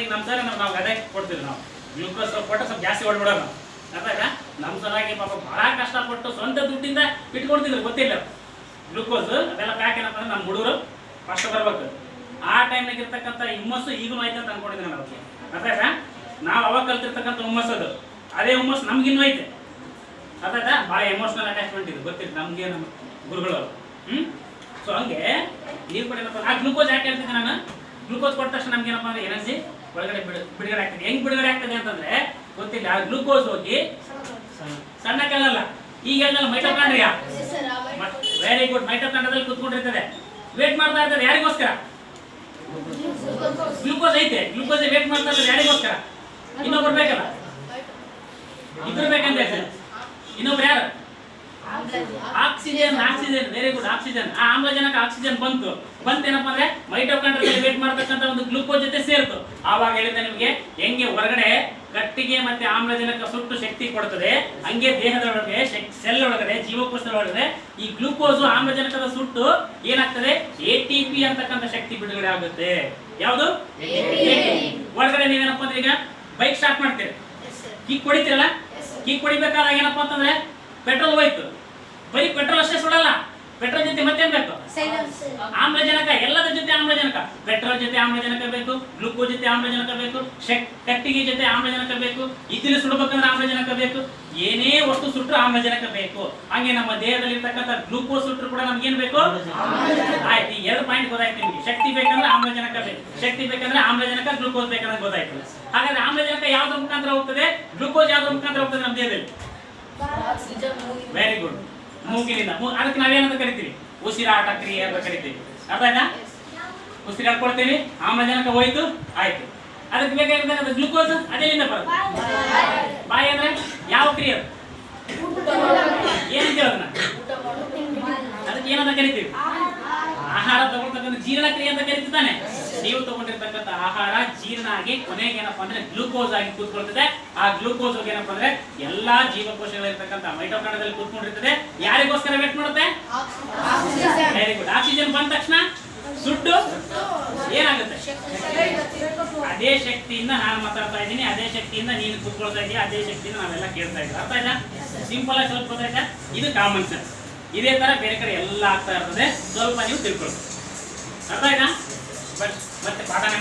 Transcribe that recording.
ಈಗ ನಮ್ಮ ನಮ್ಗೆ ನಾವು ಗದೆ ಕೊಡ್ತೀವಿ ನಾವು. ಗ್ಲೂಕೋಸ್ ಕೊಟ್ಟು ಸ್ವಲ್ಪ ಜಾಸ್ತಿ ಹೊಡ್ಬಿಡೋಣ ಅದಾಗ ನಮ್ಮ ಸಲಾಗಿ ಪಾಪ ಭಾಳ ಕಷ್ಟಪಟ್ಟು ಸ್ವಂತ ದುಡ್ಡಿಂದ ಇಟ್ಕೊಡ್ತಿದ್ರು ಗೊತ್ತಿಲ್ಲ. ಗ್ಲೂಕೋಸ್ ಅದೆಲ್ಲ ಪ್ಯಾಕ್ ಏನಪ್ಪ ಅಂದ್ರೆ ನಮ್ಮ ಹುಡುಗರು ಫಸ್ಟ್ ಬರ್ಬೇಕು. ಆ ಟೈಮ್ನಾಗ ಇರ್ತಕ್ಕಂಥ ಹುಮ್ಮಸ್ಸು ಈಗಲೂ ಐತೆ ಅಂತ ಅನ್ಕೊಂಡಿದ್ದೀನಿ ನಾನು ಅರ್ಥ ನಾವು ಅವಾಗ ಕಲ್ತಿರ್ತಕ್ಕಂಥ ಹುಮ್ಮಸ್ ಅದು. ಅದೇ ಹುಮ್ಮಸ್ ನಮ್ಗಿನ್ನೂ ಐತೆ. ಅದಾಗ ಭಾಳ ಎಮೋಷನಲ್ ಅಟ್ಯಾಚ್ಮೆಂಟ್ ಇದು ಗೊತ್ತಿತ್ತು ನಮಗೆ ನಮ್ಮ ಗುರುಗಳು ಹ್ಞೂ ಸೊ ಹಂಗೆ, ನೀವು ಕೂಡ ಆ ಗ್ಲೂಕೋಸ್ ಯಾಕೆ ಹೇಳ್ತಿದ್ದೆ ನಾನು? ಗ್ಲೂಕೋಸ್ ಕೊಟ್ಟ ತಕ್ಷಣ ನಮ್ಗೆ ಏನಪ್ಪ ಅಂದ್ರೆ ಎನರ್ಜಿ ಒಳಗಡೆ ಬಿಡು, ಬಿಡುಗಡೆ ಆಗ್ತದೆ. ಹೆಂಗ್ ಬಿಡುಗಡೆ ಆಗ್ತದೆ ಅಂತಂದ್ರೆ, ಗೊತ್ತಿಲ್ಲ, ಗ್ಲೂಕೋಸ್ ಹೋಗಿ ಸಣ್ಣ ಕಲ್ಲಲ್ಲ ಈಗ ಮೈಟೋಕಾಂಡ್ರಿಯಾ? ವೆರಿ ಗುಡ್ ಮೈಟೋಕಾಂಡ್ರಿಯಾದಲ್ಲಿ ಕುತ್ಕೊಂಡಿರ್ತದೆ. ವೇಟ್ ಮಾಡ್ತಾ ಇರ್ತದೆ. ಯಾರಿಗೋಸ್ಕರ? ಗ್ಲೂಕೋಸ್ ಐತೆ. ಗ್ಲೂಕೋಸ್ ವೇಟ್ ಮಾಡ್ತಾ ಇರ್ತದೆ. ಯಾರಿಗೋಸ್ಕರ? ಇನ್ನೊಬ್ರು ಬೇಕಲ್ಲ? ಇಬ್ರು ಬೇಕಂತ ಇನ್ನೊಬ್ರು ಯಾರು? Oxygen oxygen very good oxygen ಆ ಆಮ್ಲಜನಕ ಆಕ್ಸಿಜನ್ ಬಂತು. ಬಂತೇನಪ್ಪ ಅಂದ್ರೆ ಮೈಟೋಕಾಂಡ್ರಿಯಲ್ಲಿ ವೇಟ್ ಮಾಡ್ತಕ್ಕಂಥ ಒಂದು ಗ್ಲೂಕೋಸ್ ಜೊತೆ ಸೇರ್ತು. ಆವಾಗ ಹೇಳಿದ್ದೆ ನಿಮಗೆ ಹೆಂಗೆ ಹೊರಗಡೆ ಕಟ್ಟಿಗೆ ಮತ್ತೆ ಆಮ್ಲಜನಕ ಸುಟ್ಟು ಶಕ್ತಿ ಕೊಡ್ತದೆ ಹಂಗೆ ದೇಹದ ಒಳಗಡೆ ಸೆಲ್ ಒಳಗಡೆ ಜೀವಕೋಶದ ಒಳಗಡೆ ಈ ಗ್ಲೂಕೋಸ್ ಆಮ್ಲಜನಕದ ಸುಟ್ಟು ಏನಾಗ್ತದೆ? ಎ ಟಿ ಪಿ ಅಂತಕ್ಕಂಥ ಶಕ್ತಿ ಬಿಡುಗಡೆ ಆಗುತ್ತೆ. ಯಾವುದು? ಒಳಗಡೆ ನೀವೇನಪ್ಪ ಅಂದ್ರೆ ಈಗ ಬೈಕ್ ಸ್ಟಾರ್ಟ್ ಮಾಡ್ತೀರಿ. ಕೀಕ್ ಕೊಡಿತೀರಲ್ಲ? ಕೀಕ್ ಕೊಡಿಬೇಕಾದಾಗ ಏನಪ್ಪ ಅಂತಂದ್ರೆ ಪೆಟ್ರೋಲ್ ಹೋಯ್ತು ಬರೀ ಪೆಟ್ರೋಲ್ ಅಷ್ಟೇ ಸುಡಲ್ಲ ಪೆಟ್ರೋಲ್ ಜೊತೆ ಮತ್ತೇನ್ ಬೇಕು ಆಮ್ಲಜನಕ ಎಲ್ಲದ ಜೊತೆ ಆಮ್ಲಜನಕ. ಪೆಟ್ರೋಲ್ ಜೊತೆ ಆಮ್ಲಜನಕ ಬೇಕು ಗ್ಲೂಕೋಸ್ ಜೊತೆ ಆಮ್ಲಜನಕ ಬೇಕು ಕಟ್ಟಿಗೆ ಜೊತೆ ಆಮ್ಲಜನಕ ಬೇಕು ಇದ್ದಿಲು ಸುಡಬೇಕಂದ್ರೆ ಆಮ್ಲಜನಕ ಬೇಕು ಏನೇ ವಸ್ತು ಸುಟ್ಟರು ಆಮ್ಲಜನಕ ಬೇಕು. ಹಂಗೆ ನಮ್ಮ ದೇಹದಲ್ಲಿ ಇರ್ತಕ್ಕಂಥ ಗ್ಲೂಕೋಸ್ ಸುಟ್ಟರು ಕೂಡ ನಮ್ಗೆ ಏನ್ ಬೇಕು? ಆಯ್ತು ಈ ಎರಡು ಪಾಯಿಂಟ್ ಗೊತ್ತಾಯ್ತು ನಿಮ್ಗೆ. ಶಕ್ತಿ ಬೇಕಂದ್ರೆ ಆಮ್ಲಜನಕ ಬೇಕು. ಶಕ್ತಿ ಬೇಕಂದ್ರೆ ಆಮ್ಲಜನಕ ಗ್ಲೂಕೋಸ್ ಬೇಕಂದ್ರೆ ಗೊತ್ತಾಯ್ತು. ಹಾಗಾದ್ರೆ ಆಮ್ಲಜನಕ ಯಾವ್ದ್ರ ಮುಖಾಂತರ ಹೋಗ್ತದೆ? ಗ್ಲೂಕೋಸ್ ಯಾವ್ದ್ರ ಮುಖಾಂತರ ಹೋಗ್ತದೆ ನಮ್ಮ ದೇಹದಲ್ಲಿ? ವೆರಿ ಗುಡ್ ಮೂಗಿನಿಂದ ಅದಕ್ಕೆ ನಾವೇನಂತ ಕರಿತೀವಿ ಉಸಿರಾಟ ಕ್ರಿಯೆ ಅಂತ ಕರಿತೀವಿ. ಅರ್ಥ ಆಯ್ತಾ? ಉಸಿರಾಡ್ಕೊಳ್ತೀವಿ ಆಮ್ಲಜನಕ ಹೋಯ್ತು, ಆಯ್ತು. ಅದಕ್ಕೆ ಬೇಕಾಗಿರ್ತಕ್ಕಂಥ ಗ್ಲೂಕೋಸ್ ಅದೆಲ್ಲಿಂದ ಬರುತ್ತೆ? ಬಾಯಿ ಅಂದ್ರೆ ಯಾವ ಕ್ರಿಯೆ? ಏನಂತೀವಿ ಅದನ್ನ? ಅದಕ್ಕೆ ಏನಂತ ಕರಿತೀವಿ? ಆಹಾರ ತಗೊಳ್ತಕ್ಕಂಥ ಜೀರ್ಣ ಕ್ರಿಯೆ ಅಂತ ಕರಿತಾನೆ ನೀವು ತಗೊಂಡಿರ್ತಕ್ಕಂಥ ಆಹಾರ ಜೀರ್ಣ ಆಗಿ ಕೊನೆಗೆ ಏನಪ್ಪಾ ಅಂದ್ರೆ ಗ್ಲೂಕೋಸ್ ಆಗಿ ಕೂತ್ಕೊಳ್ತದೆ. ಆ ಗ್ಲೂಕೋಸ್ ಏನಪ್ಪಾ ಅಂದ್ರೆ ಎಲ್ಲಾ ಜೀವಕೋಶಗಳಿರ್ತಕ್ಕಂಥ ಮೈಟೋಕಾಂಡದಲ್ಲಿ ಕೂತ್ಕೊಂಡಿರ್ತದೆ. ಯಾರಿಗೋಸ್ಕರ ವೇಟ್ ಮಾಡುತ್ತೆ ವೆರಿ ಗುಡ್ ಆಕ್ಸಿಜನ್ ಬಂದ ತಕ್ಷಣ ಸುಟ್ಟು ಏನಾಗುತ್ತೆ ಅದೇ ಶಕ್ತಿಯಿಂದ ನಾನು ಮಾತಾಡ್ತಾ ಇದ್ದೀನಿ, ಅದೇ ಶಕ್ತಿಯಿಂದ ನೀನು ಕೂತ್ಕೊಳ್ತಾ ಇದೀಯ, ಅದೇ ಶಕ್ತಿಯಿಂದ ನಾವೆಲ್ಲ ಕೇಳ್ತಾ ಇದ್ದೀವಿ. ಅರ್ಥ ಆಯ್ತಾ? ಸಿಂಪಲ್ ಆಗಿ ಸ್ವಲ್ಪ ಗೊತ್ತಾಯ್ತಾ? ಇದು ಕಾಮನ್ ಸೆನ್ಸ್ ಇದೇ ತರ ಬೇರೆ ಕಡೆ ಎಲ್ಲ ಆಗ್ತಾ ಇರ್ತದೆ. ಸ್ವಲ್ಪ ನೀವು ತಿಳ್ಕೊಳ್ಬೇಕು ಅರ್ಥ ಆಯ್ತಾ? ಬಟ್ ಮತ್ತೆ ಪಾಠನೆ